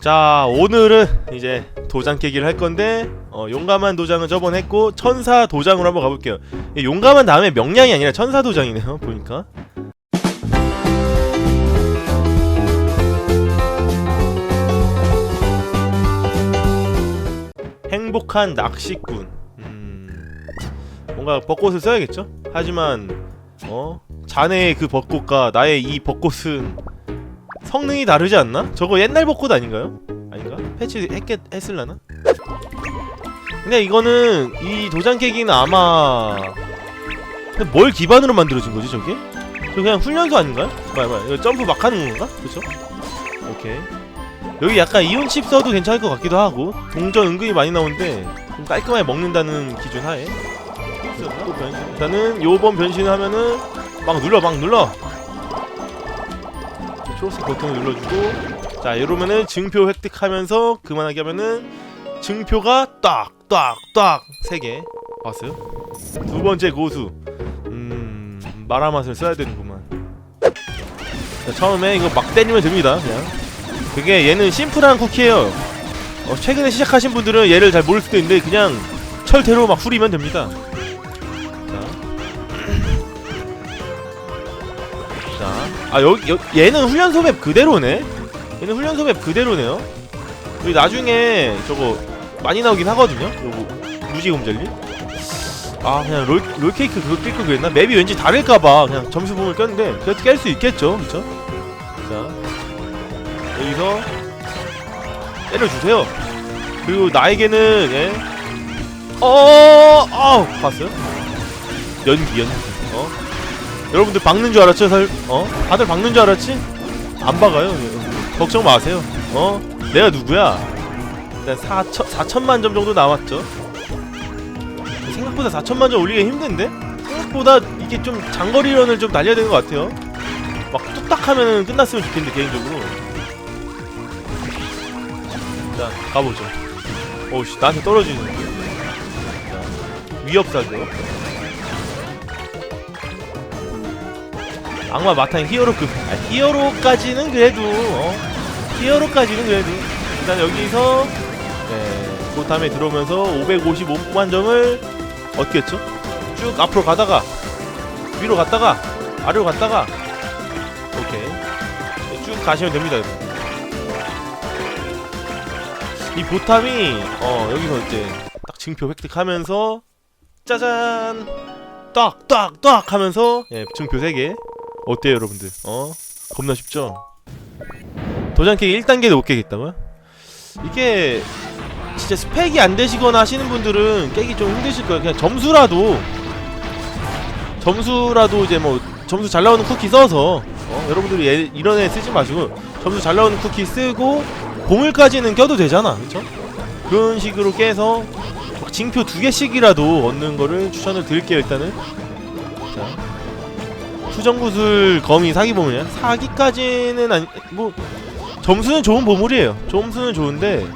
자 오늘은 이제 도장 깨기를 할 건데 어, 용감한 도장은 저번 했고 천사 도장으로 한번 가볼게요. 이 용감한 다음에 명량이 아니라 천사 도장이네요 보니까. 행복한 낚시꾼. 음, 뭔가 벚꽃을 써야겠죠? 하지만 어 자네의 그 벚꽃과 나의 이 벚꽃은 성능이 다르지 않나? 저거 옛날 벚꽃 아닌가요? 아닌가? 패치 했겠, 했을라나? 근데 이거는 이 도장 깨기는 아마 근데 뭘 기반으로 만들어진 거지 저게? 저 그냥 훈련소 아닌가요? 뭐야 뭐야 이거 점프 막 하는 건가? 그쵸? 오케이 여기 약간 이온칩 써도 괜찮을 것 같기도 하고 동전 은근히 많이 나오는데 좀 깔끔하게 먹는다는 기준 하에 일단은 요번 변신을 하면은 막 눌러 막 눌러 초록색 버튼을 눌러주고 자 이러면은 증표 획득하면서 그만하게 하면은 증표가 딱딱딱 세개 봤어요? 두 번째 고수. 음 마라맛을 써야 되는구만. 자, 처음에 이거 막 때리면 됩니다 그냥. 그게 얘는 심플한 쿠키예요. 어, 최근에 시작하신 분들은 얘를 잘 모를 수도 있는데 그냥 철대로 막 후리면 됩니다 아 여기 여, 얘는 훈련 소 맵 그대로네. 얘는 훈련 소 맵 그대로네요. 여기 나중에 저거 많이 나오긴 하거든요. 요거 무지 곰젤리. 아 그냥 롤, 롤케이크 그거 낄걸 그랬나? 맵이 왠지 다를까봐 그냥 점수 부분을 꼈는데 그래도 깰 수 있겠죠, 그쵸? 자 여기서 때려주세요. 그리고 나에게는 예. 어, 어, 봤어요? 연기, 연기. 어? 여러분들 박는 줄 알았죠? 살, 어? 다들 박는 줄 알았지? 안 박아요. 걱정 마세요. 어? 내가 누구야? 일단 4천, 4천만 점 정도 남았죠. 생각보다 4천만 점 올리기 힘든데? 생각보다 이게 좀 장거리런을 좀 달려야 되는 것 같아요. 막 뚝딱 하면 끝났으면 좋겠는데, 개인적으로. 자, 가보죠. 오우씨, 나한테 떨어지는. 자, 위협사죠. 악마 마타인 히어로급. 아, 히어로까지는 그래도 어? 히어로까지는 그래도. 일단 여기서 네, 고탐에 들어오면서 555만 점을 얻겠죠? 쭉 앞으로 가다가 위로 갔다가 아래로 갔다가 오케이. 네, 쭉 가시면 됩니다. 이 보탐이 어 여기서 이제 딱 증표 획득하면서 짜잔! 딱딱딱 하면서 예, 증표 3개 어때요 여러분들 어? 겁나 쉽죠? 도장 깨기 1단계도 못 깨겠다고요? 이게 진짜 스펙이 안 되시거나 하시는 분들은 깨기 좀 힘드실 거예요 그냥 점수라도 점수라도 이제 뭐 점수 잘 나오는 쿠키 써서 어? 여러분들이 얘, 이런 애 쓰지 마시고 점수 잘 나오는 쿠키 쓰고 보물까지는 껴도 되잖아 그쵸? 그런 식으로 깨서 막 징표 두 개씩이라도 얻는 거를 추천을 드릴게요 일단은 자 수정구슬 거미 사기 보물이야? 사기까지는 아니 뭐 점수는 좋은 보물이에요. 점수는 좋은데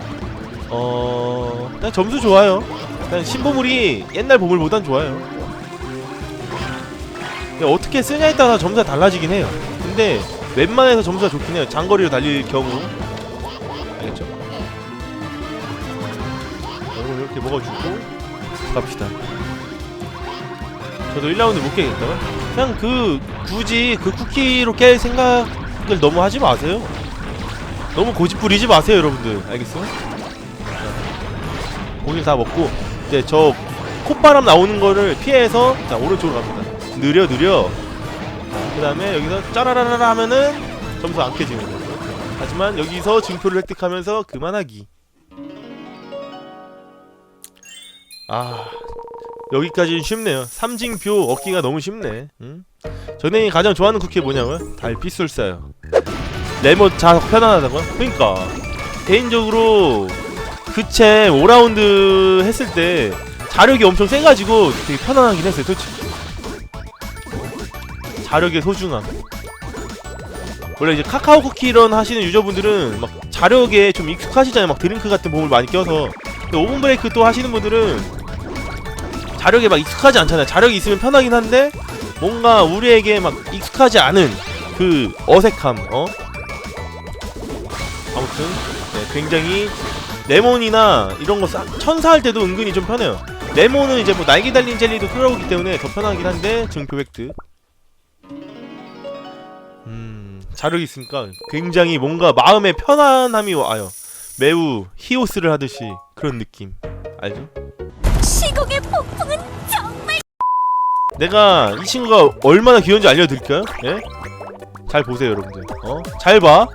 어 일단 점수 좋아요. 일단 신보물이 옛날 보물보단 좋아요. 어떻게 쓰냐에 따라 점수가 달라지긴 해요. 근데 웬만해서 점수가 좋긴 해요. 장거리로 달릴 경우 알겠죠? 이걸 이렇게 먹어주고 갑시다. 저도 1라운드 못 깨겠다가 그냥 그 굳이 그 쿠키로 깰 생각을 너무 하지 마세요. 너무 고집 부리지 마세요, 여러분들. 알겠어? 고기 다 먹고 이제 저 콧바람 나오는 거를 피해서 자 오른쪽으로 갑니다. 느려 느려. 그 다음에 여기서 짜라라라 하면은 점수 안 깨지는 거죠. 하지만 여기서 증표를 획득하면서 그만하기. 아 여기까지는 쉽네요. 삼징표 얻기가 너무 쉽네. 응? 전행이 가장 좋아하는 쿠키 뭐냐고요? 달빛술사요. 레몬 자석 편안하다고요? 그러니까 개인적으로 그체 5라운드 했을 때 자력이 엄청 세가지고 되게 편안하긴 했어요, 솔직히. 자력의 소중함. 원래 이제 카카오 쿠키런 하시는 유저분들은 막 자력에 좀 익숙하시잖아요. 막 드링크 같은 몸을 많이 껴서. 근데 오븐 브레이크 또 하시는 분들은 자력에 막 익숙하지 않잖아요. 자력이 있으면 편하긴 한데 뭔가 우리에게 막 익숙하지 않은 그 어색함, 어? 아무튼 네, 굉장히 레몬이나 이런 거 싹- 천사할 때도 은근히 좀 편해요. 레몬은 이제 뭐 날개 달린 젤리도 끌어오기 때문에 더 편하긴 한데 증표 획득. 음, 자력이 있으니까 굉장히 뭔가 마음의 편안함이 와요. 매우 히오스를 하듯이 그런 느낌. 알죠? 시공의 폭풍은 정말 내가 이 친구가 얼마나 귀여운지 알려드릴까요? 예? 잘 보세요 여러분들 어? 잘 봐.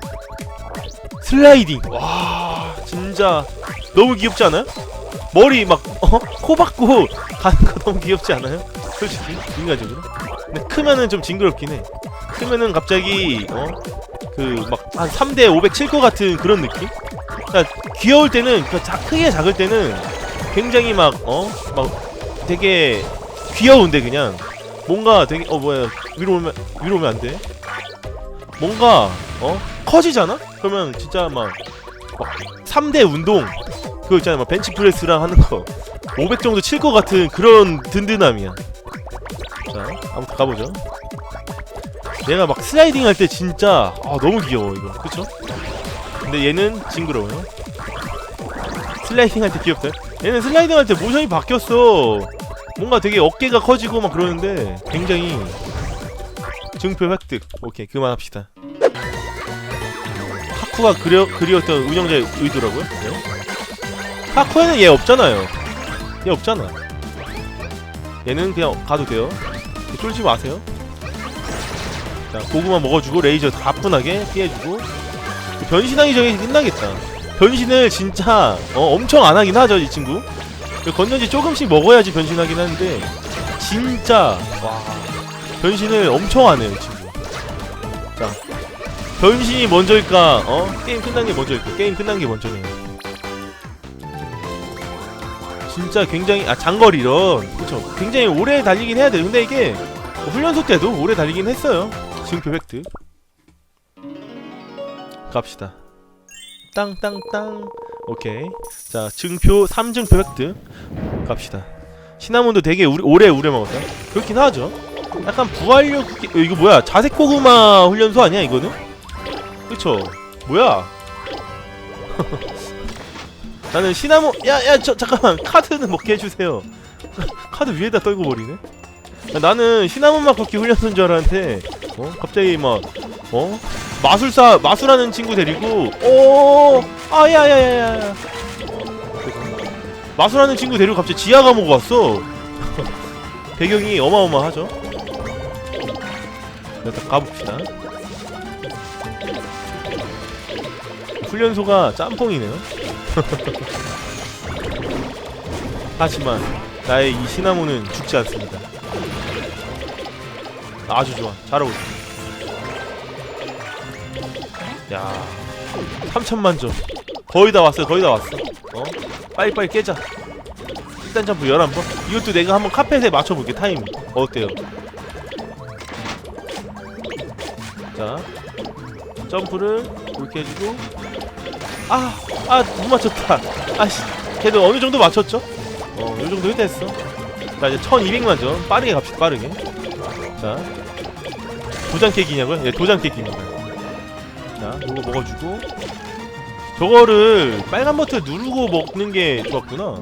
슬라이딩. 와 진짜 너무 귀엽지 않아요? 머리 막 어? 코 박고 가는 거 너무 귀엽지 않아요? 솔직히 인간적으로. 근데 크면은 좀 징그럽긴 해. 크면은 갑자기 어? 그 막 한 3대 500칠것 같은 그런 느낌? 그러니까 귀여울 때는 그 자, 크게 작을 때는 굉장히 막 어? 막 되게 귀여운데 그냥 뭔가 되게 어 뭐야 위로 오면 위로 오면 안 돼. 뭔가 어 커지잖아? 그러면 진짜 막, 막 3대 운동 그거 있잖아 막 벤치프레스랑 하는 거 500 정도 칠 것 같은 그런 든든함이야. 자 아무튼 가보죠. 얘가 막 슬라이딩 할 때 진짜 아 너무 귀여워 이거 그쵸? 근데 얘는 징그러워요. 슬라이딩 할 때 귀엽다. 얘는 슬라이딩 할 때 모션이 바뀌었어. 뭔가 되게 어깨가 커지고 막 그러는데 굉장히 증표 획득. 오케이 그만합시다. 하쿠가 그려 그리웠던 운영자의 의도라고요? 네? 하쿠에는 얘 없잖아요. 얘 없잖아. 얘는 그냥 가도 돼요. 쫄지 마세요. 자 고구마 먹어주고 레이저 가뿐하게 피해주고 변신하기 전에 끝나겠다. 변신을 진짜 어, 엄청 안 하긴 하죠 이 친구. 그 건전지 조금씩 먹어야지 변신하긴 하는데 진짜 와 변신을 엄청 하네요 이 친구. 자 변신이 먼저일까? 어 게임 끝난 게 먼저일까? 게임 끝난 게 먼저네요. 진짜 굉장히 아 장거리런 그쵸 굉장히 오래 달리긴 해야 돼요. 근데 이게 훈련소 때도 오래 달리긴 했어요. 지금 표 획득. 갑시다. 땅땅땅. 오케이. 자 증표 3증표 획득. 갑시다. 시나몬도 되게 우리, 오래 우려 먹었다. 그렇긴 하죠. 약간 부활력 기- 어, 이거 뭐야? 자색 고구마 훈련소 아니야 이거는? 그쵸? 뭐야? 나는 시나몬 야야 저 잠깐만. 카드는 먹게 해주세요. 카드 위에다 떨고 버리네? 야, 나는 시나몬 맛 걷기 훈련소인 줄 알았는데 어? 갑자기 막 어? 마술사 마술하는 친구 데리고. 오 아야야야야 마술하는 친구 데리고 갑자기 지하 감옥 왔어. 배경이 어마어마하죠? 일단 가봅시다. 훈련소가 짬뽕이네요. 하지만 나의 이 시나몬은 죽지 않습니다. 아주 좋아. 잘하고 있어 야 3천만 점 거의 다 왔어요 거의 다 왔어. 어? 빨리빨리 깨자. 일단 점프 11번. 이것도 내가 한번 카펫에 맞춰볼게 타이밍. 어때요? 자 점프를 이렇게 해주고. 아 아 못 맞췄다. 아씨. 걔도 어느 정도 맞췄죠? 어 요 정도 됐어. 자 이제 1200만 점 빠르게 갑시다 빠르게. 자. 도장 깨기냐고요? 예 도장 깨기입니다 자 요거 먹어주고. 저거를 빨간 버튼 누르고 먹는 게 좋았구나.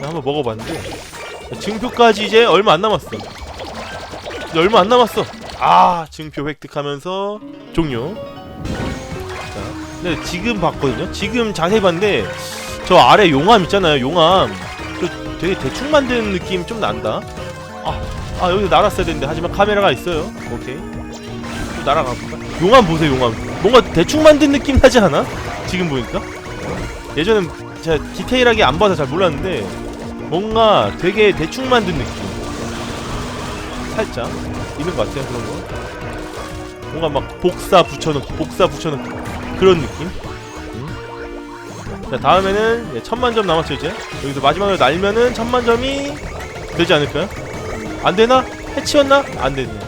자, 한번 먹어봤는데. 자, 증표까지 이제 얼마 안 남았어. 이제 얼마 안 남았어. 아 증표 획득하면서 종료. 자 근데 지금 봤거든요. 지금 자세히 봤는데 저 아래 용암 있잖아요 용암. 저 되게 대충 만든 느낌 좀 난다. 아, 아 여기 날았어야 되는데 하지만 카메라가 있어요. 오케이. 또 날아가볼까? 용암 보세요 용암 뭔가 대충 만든 느낌 나지 않아? 지금 보니까 예전엔 제가 디테일하게 안 봐서 잘 몰랐는데 뭔가 되게 대충 만든 느낌 살짝 있는 것 같아요 그런 거 뭔가 막 복사 붙여놓기 복사 붙여놓기 그런 느낌 음. 자 다음에는 예, 천만 점 남았죠 이제 여기서 마지막으로 날면은 천만 점이 되지 않을까요? 안 되나? 해치웠나? 안 됐네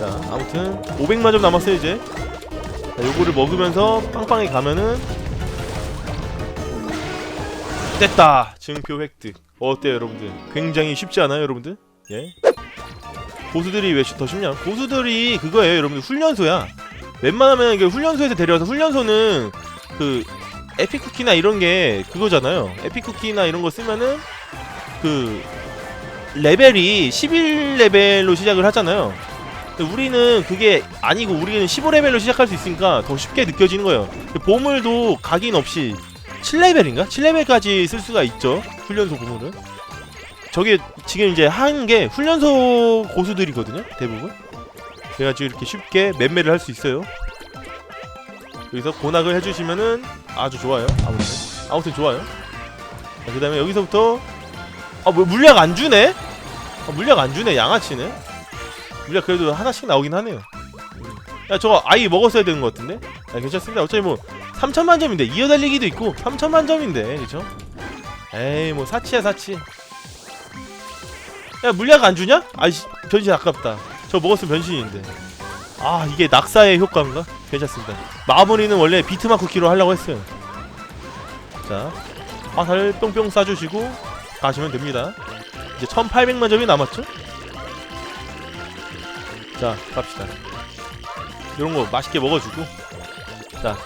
자 아무튼 500만 점 남았어요 이제. 자, 요거를 먹으면서 빵빵히 가면은 됐다. 증표 획득. 어때요 여러분들? 굉장히 쉽지 않아요 여러분들? 예? 고수들이 왜 더 쉽냐? 고수들이 그거예요 여러분들. 훈련소야. 웬만하면 이게 훈련소에서 데려와서 훈련소는 그 에픽 쿠키나 이런 게 그거잖아요. 에픽 쿠키나 이런 거 쓰면은 그 레벨이 11레벨로 시작을 하잖아요. 근데 우리는 그게 아니고 우리는 15레벨로 시작할 수 있으니까 더 쉽게 느껴지는 거예요. 보물도 각인 없이 7레벨인가? 7레벨까지 쓸 수가 있죠. 훈련소 보물은. 저게 지금 이제 한 게 훈련소 고수들이거든요. 대부분. 그래가지고 이렇게 쉽게 맴매를 할 수 있어요. 여기서 고낙을 해주시면은 아주 좋아요. 아무튼 아무튼 좋아요. 자, 그다음에 여기서부터 아 뭐 물약 안 주네? 아, 물약 안 주네. 양아치네. 물약 그래도 하나씩 나오긴 하네요. 야 저거 아이 먹었어야 되는 것 같은데? 야 괜찮습니다. 어차피 뭐 3천만 점인데 이어달리기도 있고 3천만 점인데 그죠? 에이 뭐 사치야 사치. 야 물약 안 주냐? 아이씨 변신 아깝다. 저 먹었으면 변신인데. 아 이게 낙사의 효과인가? 괜찮습니다. 마무리는 원래 비트마크 키로 하려고 했어요. 자 화살 뿅뿅 쏴주시고 가시면 됩니다. 이제 1800만 점이 남았죠? 자 갑시다. 이런 거 맛있게 먹어주고 자 야,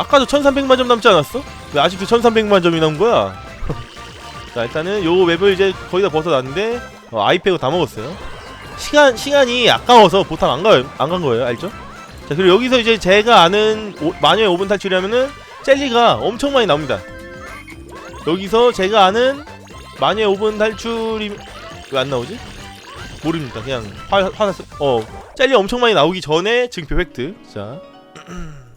아까도 1300만 점 남지 않았어? 왜 아직도 1300만 점이 남은 거야? 자 일단은 요 맵을 이제 거의 다 벗어났는데 어, 아이패고 다 먹었어요 시간, 시간이 아까워서 보탐 안 가요 안간 거예요 알죠? 자 그리고 여기서 이제 제가 아는 오, 마녀의 5분 탈출이라면은 젤리가 엄청 많이 나옵니다 여기서 제가 아는 마녀의 5분 탈출이 왜 안 나오지? 모릅니다. 그냥 화, 화, 어 젤리 엄청 많이 나오기 전에 증표 획득. 자.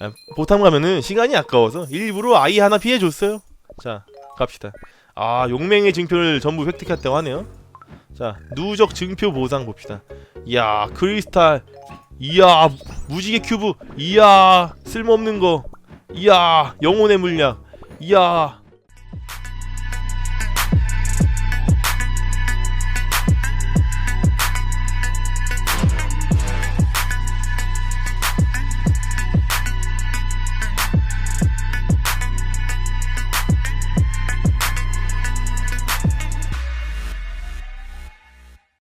아, 보탐 가면은 시간이 아까워서 일부러 아이 하나 피해줬어요. 자 갑시다. 아 용맹의 증표를 전부 획득했다고 하네요. 자 누적 증표 보상 봅시다. 이야 크리스탈. 이야 무지개 큐브. 이야 쓸모없는 거. 이야 영혼의 물약. 이야